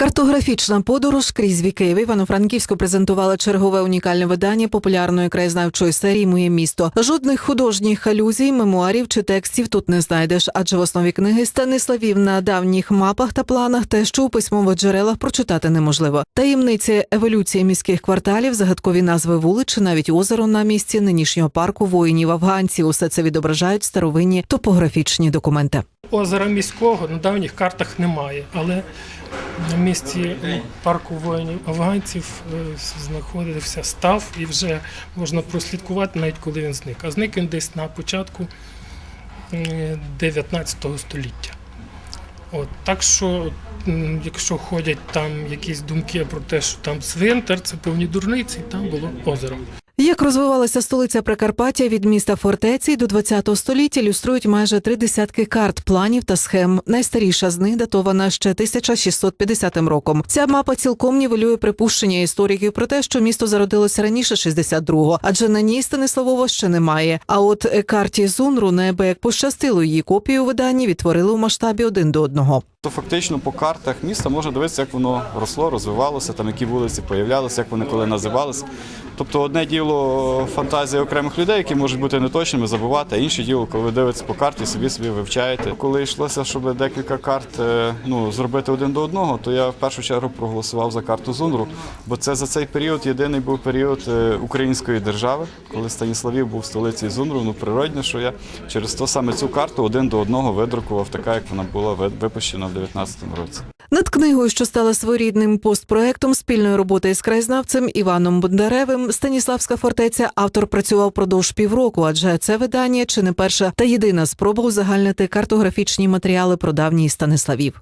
Картографічна подорож крізь віки в Івано-Франківську презентувала чергове унікальне видання популярної краєзнавчої серії Моє місто. Жодних художніх алюзій, мемуарів чи текстів тут не знайдеш, адже в основі книги Станиславів на давніх мапах та планах те, що у письмових джерелах прочитати неможливо. Таємниці еволюції міських кварталів, загадкові назви вулиць, чи навіть озеро на місці нинішнього парку воїнів афганців. Усе це відображають старовинні топографічні документи. Озера міського на давніх картах немає, але на місці парку воїнів афганців е, знаходився став і вже можна прослідкувати навіть коли він зник. А зник він десь на початку е, 19 століття. От, так що, якщо ходять там якісь думки про те, що там цвинтар, це певні дурниці, там було озеро. Як розвивалася столиця Прикарпаття від міста фортеці до ХХ століття, ілюструють майже три десятки карт, планів та схем. Найстаріша з них датована ще 1650 роком. Ця мапа цілком нівелює припущення істориків про те, що місто зародилося раніше 62-го, адже на ній Станиславова ще немає. А от карті Зунру неабияк пощастило її копію у виданні відтворили у масштабі один до одного. То фактично по картах міста можна дивитися, як воно росло, розвивалося, там які вулиці появлялися, як вони коли називалися. Тобто одне діло фантазія окремих людей, які можуть бути неточними, забувати, а інше діло, коли ви дивитесь по карті, собі собі вивчаєте. Коли йшлося, щоб декілька карт е, ну, зробити один до одного, то я в першу чергу проголосував за карту Зунру, бо це за цей період єдиний був період е, української держави, коли Станіславів був в столиці Зунру. Ну природно, що я через то саме цю карту один до одного видрукував, така як вона була випущена в 19-му році. Над книгою, що стала своєрідним постпроектом спільної роботи із краєзнавцем Іваном Бондаревим, Станіславська фортеця автор працював продовж півроку, адже це видання чи не перша та єдина спроба узагальнити картографічні матеріали про давній Станиславів.